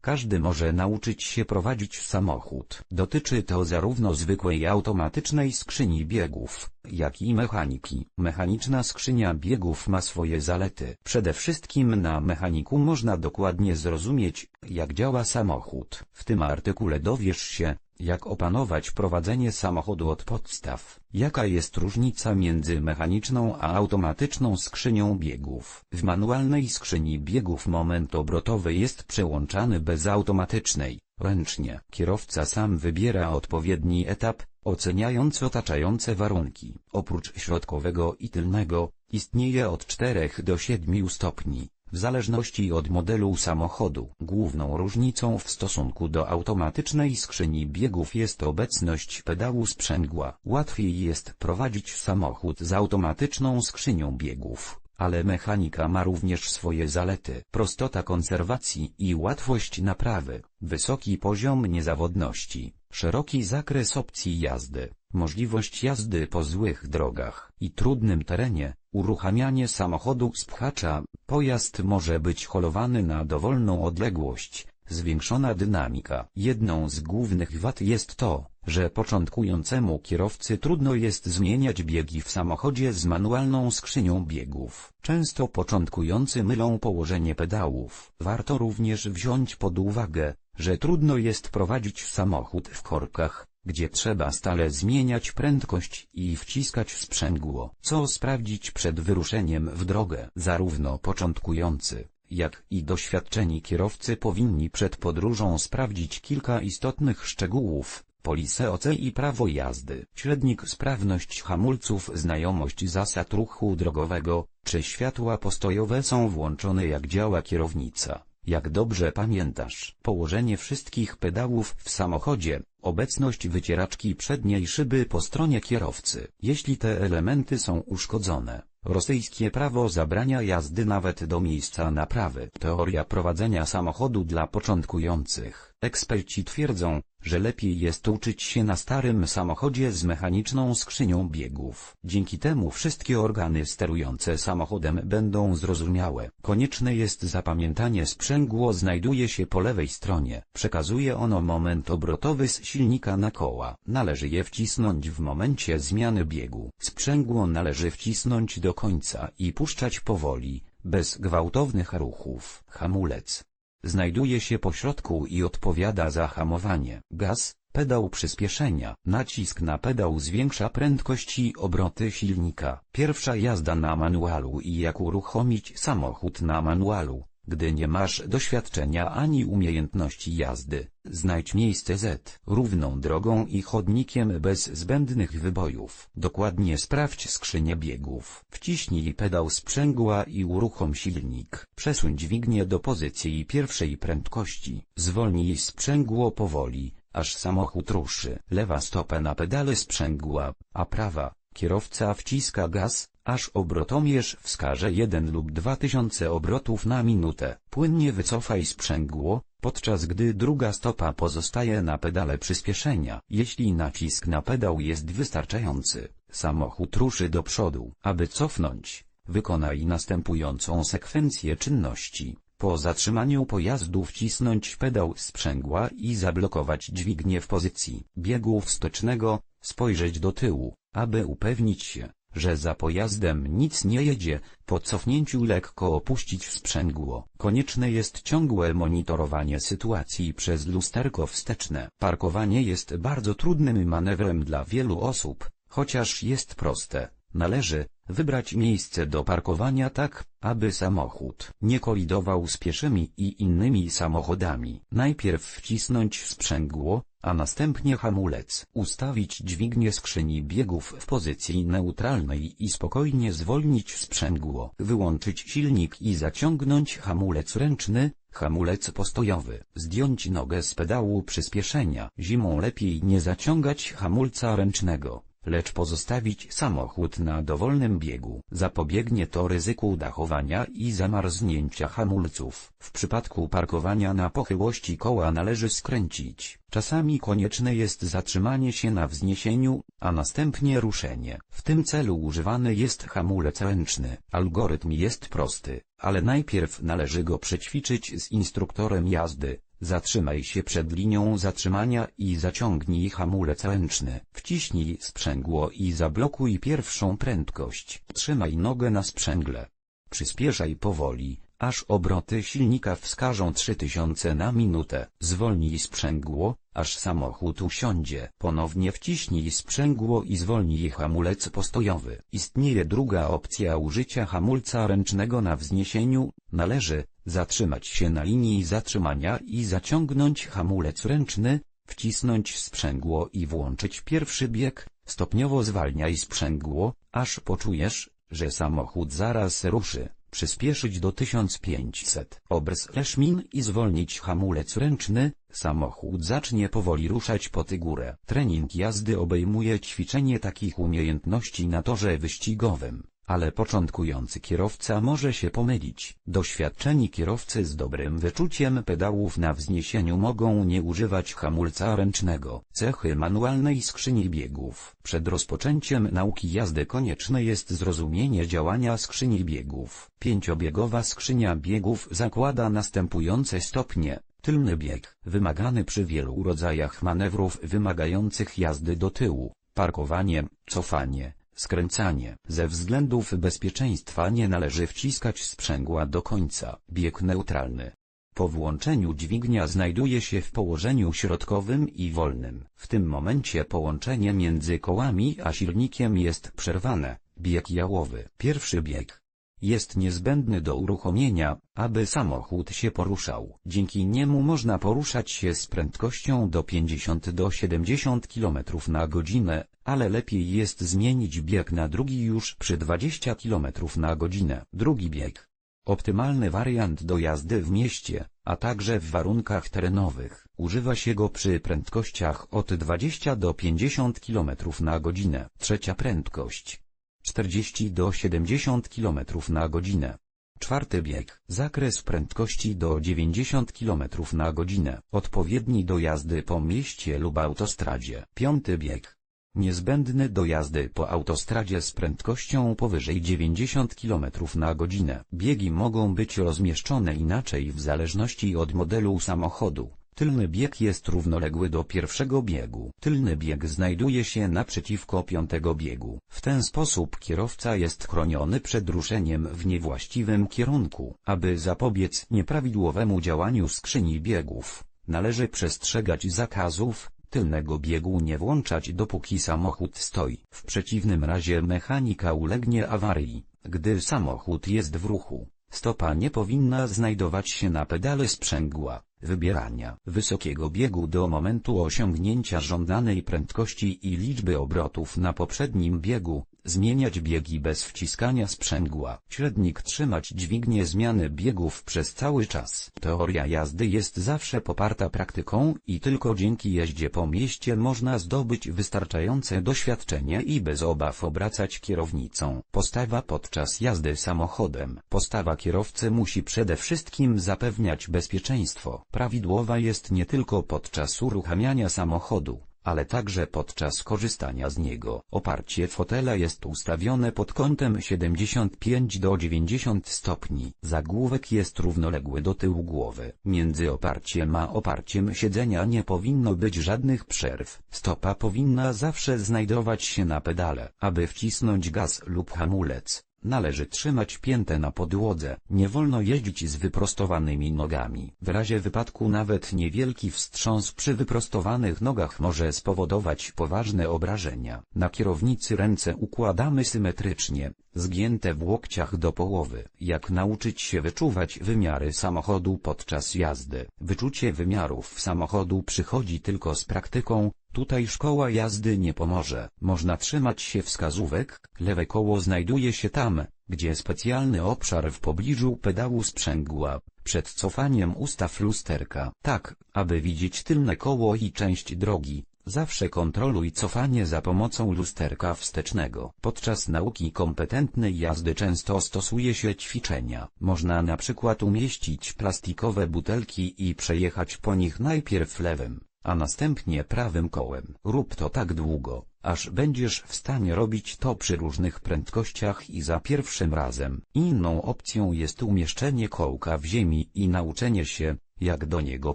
Każdy może nauczyć się prowadzić samochód. Dotyczy to zarówno zwykłej automatycznej skrzyni biegów, jak i mechaniki. Mechaniczna skrzynia biegów ma swoje zalety. Przede wszystkim na mechaniku można dokładnie zrozumieć, jak działa samochód. W tym artykule dowiesz się, jak opanować prowadzenie samochodu od podstaw. Jaka jest różnica między mechaniczną a automatyczną skrzynią biegów? W manualnej skrzyni biegów moment obrotowy jest przełączany bez automatycznej, ręcznie. Kierowca sam wybiera odpowiedni etap, oceniając otaczające warunki. Oprócz środkowego i tylnego, istnieje od 4 do 7 stopni. W zależności od modelu samochodu, główną różnicą w stosunku do automatycznej skrzyni biegów jest obecność pedału sprzęgła. Łatwiej jest prowadzić samochód z automatyczną skrzynią biegów, ale mechanika ma również swoje zalety. Prostota konserwacji i łatwość naprawy, wysoki poziom niezawodności, szeroki zakres opcji jazdy, możliwość jazdy po złych drogach i trudnym terenie, uruchamianie samochodu z pchacza, pojazd może być holowany na dowolną odległość, zwiększona dynamika. Jedną z głównych wad jest to, że początkującemu kierowcy trudno jest zmieniać biegi w samochodzie z manualną skrzynią biegów. Często początkujący mylą położenie pedałów. Warto również wziąć pod uwagę, że trudno jest prowadzić samochód w korkach, gdzie trzeba stale zmieniać prędkość i wciskać sprzęgło. Co sprawdzić przed wyruszeniem w drogę? Zarówno początkujący, jak i doświadczeni kierowcy powinni przed podróżą sprawdzić kilka istotnych szczegółów, polisę OC i prawo jazdy, średnik sprawność hamulców, znajomość zasad ruchu drogowego, czy światła postojowe są włączone jak działa kierownica. Jak dobrze pamiętasz, położenie wszystkich pedałów w samochodzie, obecność wycieraczki przedniej szyby po stronie kierowcy. Jeśli te elementy są uszkodzone, rosyjskie prawo zabrania jazdy nawet do miejsca naprawy. Teoria prowadzenia samochodu dla początkujących. Eksperci twierdzą, że lepiej jest uczyć się na starym samochodzie z mechaniczną skrzynią biegów. Dzięki temu wszystkie organy sterujące samochodem będą zrozumiałe. Konieczne jest zapamiętanie sprzęgło znajduje się po lewej stronie. Przekazuje ono moment obrotowy z silnika na koła. Należy je wcisnąć w momencie zmiany biegu. Sprzęgło należy wcisnąć do końca i puszczać powoli, bez gwałtownych ruchów. Hamulec znajduje się po środku i odpowiada za hamowanie. Gaz, pedał przyspieszenia. Nacisk na pedał zwiększa prędkość i obroty silnika. Pierwsza jazda na manualu i jak uruchomić samochód na manualu. Gdy nie masz doświadczenia ani umiejętności jazdy, znajdź miejsce Z równą drogą i chodnikiem bez zbędnych wybojów. Dokładnie sprawdź skrzynię biegów. Wciśnij pedał sprzęgła i uruchom silnik. Przesuń dźwignię do pozycji pierwszej prędkości. Zwolnij sprzęgło powoli, aż samochód ruszy. Lewa stopa na pedale sprzęgła, a prawa, kierowca wciska gaz, aż obrotomierz wskaże 1 lub 2000 obrotów na minutę. Płynnie wycofaj sprzęgło, podczas gdy druga stopa pozostaje na pedale przyspieszenia. Jeśli nacisk na pedał jest wystarczający, samochód ruszy do przodu. Aby cofnąć, wykonaj następującą sekwencję czynności. Po zatrzymaniu pojazdu wcisnąć pedał sprzęgła i zablokować dźwignię w pozycji biegu wstecznego, spojrzeć do tyłu, aby upewnić się, że za pojazdem nic nie jedzie, po cofnięciu lekko opuścić sprzęgło. Konieczne jest ciągłe monitorowanie sytuacji przez lusterko wsteczne. Parkowanie jest bardzo trudnym manewrem dla wielu osób, chociaż jest proste. Należy wybrać miejsce do parkowania tak, aby samochód nie kolidował z pieszymi i innymi samochodami. Najpierw wcisnąć sprzęgło, a następnie hamulec. Ustawić dźwignię skrzyni biegów w pozycji neutralnej i spokojnie zwolnić sprzęgło. Wyłączyć silnik i zaciągnąć hamulec ręczny, hamulec postojowy. Zdjąć nogę z pedału przyspieszenia. Zimą lepiej nie zaciągać hamulca ręcznego, lecz pozostawić samochód na dowolnym biegu. Zapobiegnie to ryzyku dachowania i zamarznięcia hamulców. W przypadku parkowania na pochyłości koła należy skręcić. Czasami konieczne jest zatrzymanie się na wzniesieniu, a następnie ruszenie. W tym celu używany jest hamulec ręczny. Algorytm jest prosty, ale najpierw należy go przećwiczyć z instruktorem jazdy. Zatrzymaj się przed linią zatrzymania i zaciągnij hamulec ręczny. Wciśnij sprzęgło i zablokuj pierwszą prędkość. Trzymaj nogę na sprzęgle. Przyspieszaj powoli, aż obroty silnika wskażą 3000 na minutę. Zwolnij sprzęgło, aż samochód usiądzie. Ponownie wciśnij sprzęgło i zwolnij hamulec postojowy. Istnieje druga opcja użycia hamulca ręcznego na wzniesieniu, należy zatrzymać się na linii zatrzymania i zaciągnąć hamulec ręczny, wcisnąć sprzęgło i włączyć pierwszy bieg, stopniowo zwalniaj sprzęgło, aż poczujesz, że samochód zaraz ruszy. Przyspieszyć do 1500. Obrs Eszmin i zwolnić hamulec ręczny, samochód zacznie powoli ruszać pod górę. Trening jazdy obejmuje ćwiczenie takich umiejętności na torze wyścigowym, ale początkujący kierowca może się pomylić. Doświadczeni kierowcy z dobrym wyczuciem pedałów na wzniesieniu mogą nie używać hamulca ręcznego. Cechy manualnej skrzyni biegów. Przed rozpoczęciem nauki jazdy konieczne jest zrozumienie działania skrzyni biegów. Pięciobiegowa skrzynia biegów zakłada następujące stopnie. Tylny bieg, wymagany przy wielu rodzajach manewrów wymagających jazdy do tyłu, parkowanie, cofanie, skręcanie. Ze względów bezpieczeństwa nie należy wciskać sprzęgła do końca. Bieg neutralny. Po włączeniu dźwignia znajduje się w położeniu środkowym i wolnym. W tym momencie połączenie między kołami a silnikiem jest przerwane. Bieg jałowy. Pierwszy bieg jest niezbędny do uruchomienia, aby samochód się poruszał. Dzięki niemu można poruszać się z prędkością do 50 do 70 km na godzinę, ale lepiej jest zmienić bieg na drugi już przy 20 km na godzinę. Drugi bieg. Optymalny wariant do jazdy w mieście, a także w warunkach terenowych. Używa się go przy prędkościach od 20 do 50 km na godzinę. Trzecia prędkość. 40 do 70 km na godzinę. Czwarty bieg. Zakres prędkości do 90 km na godzinę. Odpowiedni do jazdy po mieście lub autostradzie. Piąty bieg. Niezbędny do jazdy po autostradzie z prędkością powyżej 90 km na godzinę. Biegi mogą być rozmieszczone inaczej w zależności od modelu samochodu. Tylny bieg jest równoległy do pierwszego biegu. Tylny bieg znajduje się naprzeciwko piątego biegu. W ten sposób kierowca jest chroniony przed ruszeniem w niewłaściwym kierunku. Aby zapobiec nieprawidłowemu działaniu skrzyni biegów, należy przestrzegać zakazów, tylnego biegu nie włączać dopóki samochód stoi. W przeciwnym razie mechanika ulegnie awarii, gdy samochód jest w ruchu. Stopa nie powinna znajdować się na pedale sprzęgła, wybierania wysokiego biegu do momentu osiągnięcia żądanej prędkości i liczby obrotów na poprzednim biegu, zmieniać biegi bez wciskania sprzęgła. Średnik trzymać dźwignię zmiany biegów przez cały czas. Teoria jazdy jest zawsze poparta praktyką i tylko dzięki jeździe po mieście można zdobyć wystarczające doświadczenie i bez obaw obracać kierownicą. Postawa podczas jazdy samochodem. Postawa kierowcy musi przede wszystkim zapewniać bezpieczeństwo. Prawidłowa jest nie tylko podczas uruchamiania samochodu, ale także podczas korzystania z niego. Oparcie fotela jest ustawione pod kątem 75 do 90 stopni. Zagłówek jest równoległy do tyłu głowy. Między oparciem a oparciem siedzenia nie powinno być żadnych przerw. Stopa powinna zawsze znajdować się na pedale. Aby wcisnąć gaz lub hamulec, Należy trzymać piętę na podłodze, nie wolno jeździć z wyprostowanymi nogami. W razie wypadku nawet niewielki wstrząs przy wyprostowanych nogach może spowodować poważne obrażenia. Na kierownicy ręce układamy symetrycznie, zgięte w łokciach do połowy. Jak nauczyć się wyczuwać wymiary samochodu podczas jazdy? Wyczucie wymiarów samochodu przychodzi tylko z praktyką, Tutaj szkoła jazdy nie pomoże. Można trzymać się wskazówek, lewe koło znajduje się tam, gdzie specjalny obszar w pobliżu pedału sprzęgła. Przed cofaniem ustaw lusterka. Tak, aby widzieć tylne koło i część drogi, Zawsze kontroluj cofanie za pomocą lusterka wstecznego. Podczas nauki kompetentnej jazdy często stosuje się ćwiczenia. Można na przykład umieścić plastikowe butelki i przejechać po nich najpierw lewym, a następnie prawym kołem. Rób to tak długo, aż będziesz w stanie robić to przy różnych prędkościach i za pierwszym razem. Inną opcją jest umieszczenie kołka w ziemi i nauczenie się, jak do niego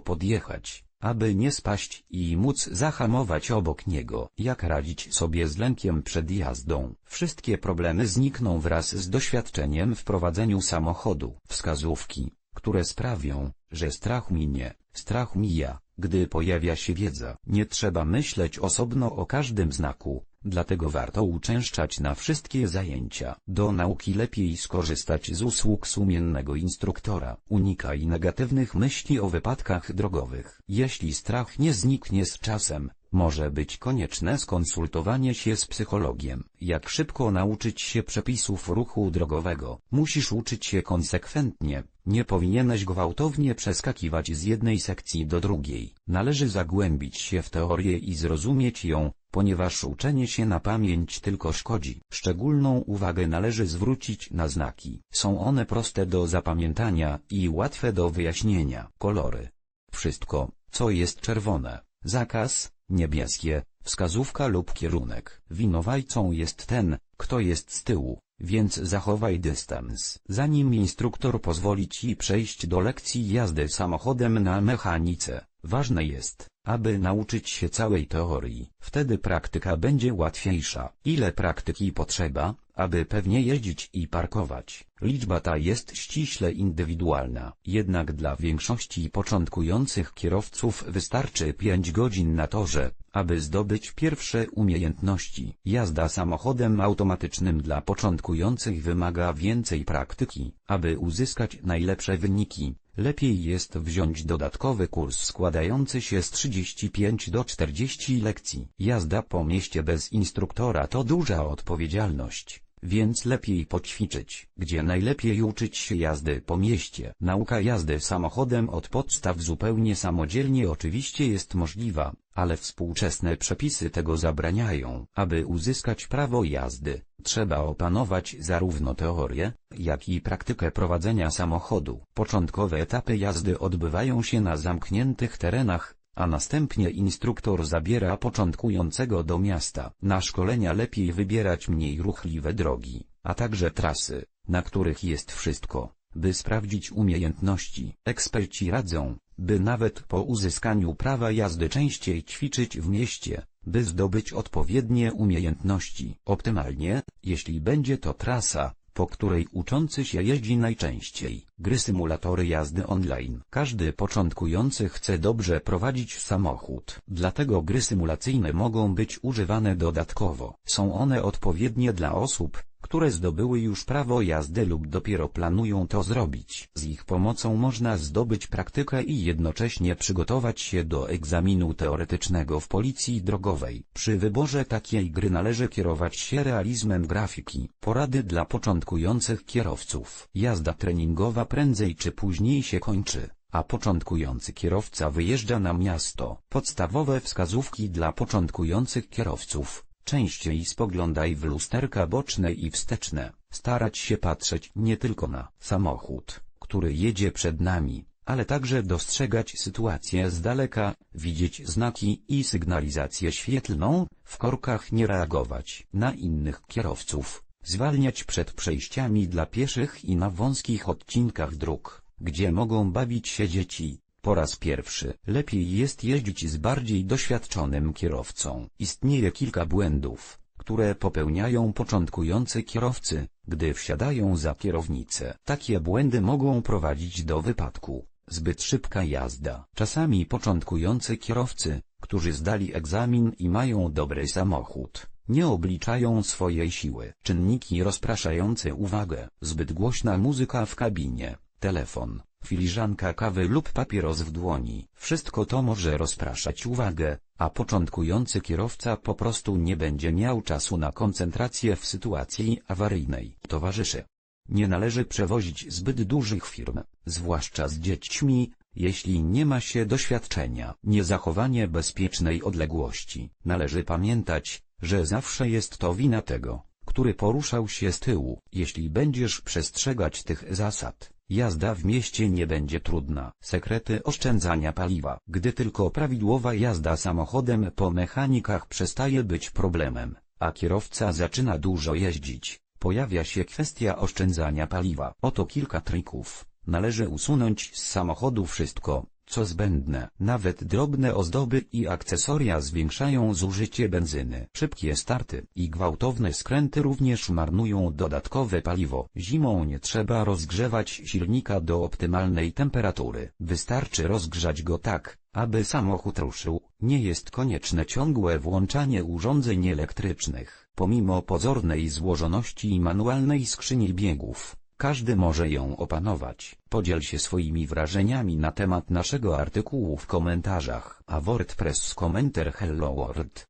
podjechać aby nie spaść i móc zahamować obok niego. Jak radzić sobie z lękiem przed jazdą? Wszystkie problemy znikną wraz z doświadczeniem w prowadzeniu samochodu. Wskazówki, które sprawią, że strach minie, strach mija, gdy pojawia się wiedza. Nie trzeba myśleć osobno o każdym znaku, dlatego warto uczęszczać na wszystkie zajęcia. Do nauki lepiej skorzystać z usług sumiennego instruktora. Unikaj negatywnych myśli o wypadkach drogowych. Jeśli strach nie zniknie z czasem, może być konieczne skonsultowanie się z psychologiem. Jak szybko nauczyć się przepisów ruchu drogowego? Musisz uczyć się konsekwentnie. Nie powinieneś gwałtownie przeskakiwać z jednej sekcji do drugiej. Należy zagłębić się w teorię i zrozumieć ją, ponieważ uczenie się na pamięć tylko szkodzi. Szczególną uwagę należy zwrócić na znaki. Są one proste do zapamiętania i łatwe do wyjaśnienia. Kolory. Wszystko, co jest czerwone, zakaz, niebieskie, wskazówka lub kierunek. Winowajcą jest ten, kto jest z tyłu, więc zachowaj dystans. Zanim instruktor pozwoli ci przejść do lekcji jazdy samochodem na mechanice, ważne jest, aby nauczyć się całej teorii. Wtedy praktyka będzie łatwiejsza. Ile praktyki potrzeba, aby pewnie jeździć i parkować? Liczba ta jest ściśle indywidualna. Jednak dla większości początkujących kierowców wystarczy 5 godzin na torze, aby zdobyć pierwsze umiejętności. Jazda samochodem automatycznym dla początkujących wymaga więcej praktyki, aby uzyskać najlepsze wyniki. Lepiej jest wziąć dodatkowy kurs składający się z 35 do 40 lekcji. Jazda po mieście bez instruktora to duża odpowiedzialność, więc lepiej poćwiczyć. Gdzie najlepiej uczyć się jazdy po mieście? Nauka jazdy samochodem od podstaw zupełnie samodzielnie oczywiście jest możliwa, ale współczesne przepisy tego zabraniają. Aby uzyskać prawo jazdy, trzeba opanować zarówno teorię, jak i praktykę prowadzenia samochodu. Początkowe etapy jazdy odbywają się na zamkniętych terenach, a następnie instruktor zabiera początkującego do miasta. Na szkolenia lepiej wybierać mniej ruchliwe drogi, a także trasy, na których jest wszystko, by sprawdzić umiejętności. Eksperci radzą, by nawet po uzyskaniu prawa jazdy częściej ćwiczyć w mieście, by zdobyć odpowiednie umiejętności. Optymalnie, jeśli będzie to trasa, po której uczący się jeździ najczęściej. Gry symulatory jazdy online. Każdy początkujący chce dobrze prowadzić samochód. Dlatego gry symulacyjne mogą być używane dodatkowo. Są one odpowiednie dla osób, które zdobyły już prawo jazdy lub dopiero planują to zrobić. Z ich pomocą można zdobyć praktykę i jednocześnie przygotować się do egzaminu teoretycznego w policji drogowej. Przy wyborze takiej gry należy kierować się realizmem grafiki. Porady dla początkujących kierowców. Jazda treningowa prędzej czy później się kończy a początkujący kierowca wyjeżdża na miasto. Podstawowe wskazówki dla początkujących kierowców. Częściej spoglądaj w lusterka boczne i wsteczne. Starać się patrzeć nie tylko na samochód, który jedzie przed nami, ale także dostrzegać sytuację z daleka, widzieć znaki i sygnalizację świetlną, w korkach nie reagować na innych kierowców, zwalniać przed przejściami dla pieszych i na wąskich odcinkach dróg, gdzie mogą bawić się dzieci. Po raz pierwszy, lepiej jest jeździć z bardziej doświadczonym kierowcą. Istnieje kilka błędów, które popełniają początkujący kierowcy, gdy wsiadają za kierownicę. Takie błędy mogą prowadzić do wypadku. Zbyt szybka jazda. Czasami początkujący kierowcy, którzy zdali egzamin i mają dobry samochód, nie obliczają swojej siły. Czynniki rozpraszające uwagę. Zbyt głośna muzyka w kabinie, telefon, filiżanka kawy lub papieros w dłoni. Wszystko to może rozpraszać uwagę, a początkujący kierowca po prostu nie będzie miał czasu na koncentrację w sytuacji awaryjnej. Towarzysze. Nie należy przewozić zbyt dużych firm, zwłaszcza z dziećmi, jeśli nie ma się doświadczenia. Niezachowanie bezpiecznej odległości. Należy pamiętać, że zawsze jest to wina tego, który poruszał się z tyłu. Jeśli będziesz przestrzegać tych zasad, jazda w mieście nie będzie trudna. Sekrety oszczędzania paliwa. Gdy tylko prawidłowa jazda samochodem po mechanikach przestaje być problemem, a kierowca zaczyna dużo jeździć, pojawia się kwestia oszczędzania paliwa. Oto kilka trików. Należy usunąć z samochodu wszystko, co zbędne. Nawet drobne ozdoby i akcesoria zwiększają zużycie benzyny. Szybkie starty i gwałtowne skręty również marnują dodatkowe paliwo. Zimą nie trzeba rozgrzewać silnika do optymalnej temperatury. Wystarczy rozgrzać go tak, aby samochód ruszył. Nie jest konieczne ciągłe włączanie urządzeń elektrycznych. Pomimo pozornej złożoności i manualnej skrzyni biegów, każdy może ją opanować. Podziel się swoimi wrażeniami na temat naszego artykułu w komentarzach. A WordPress komentar Hello World.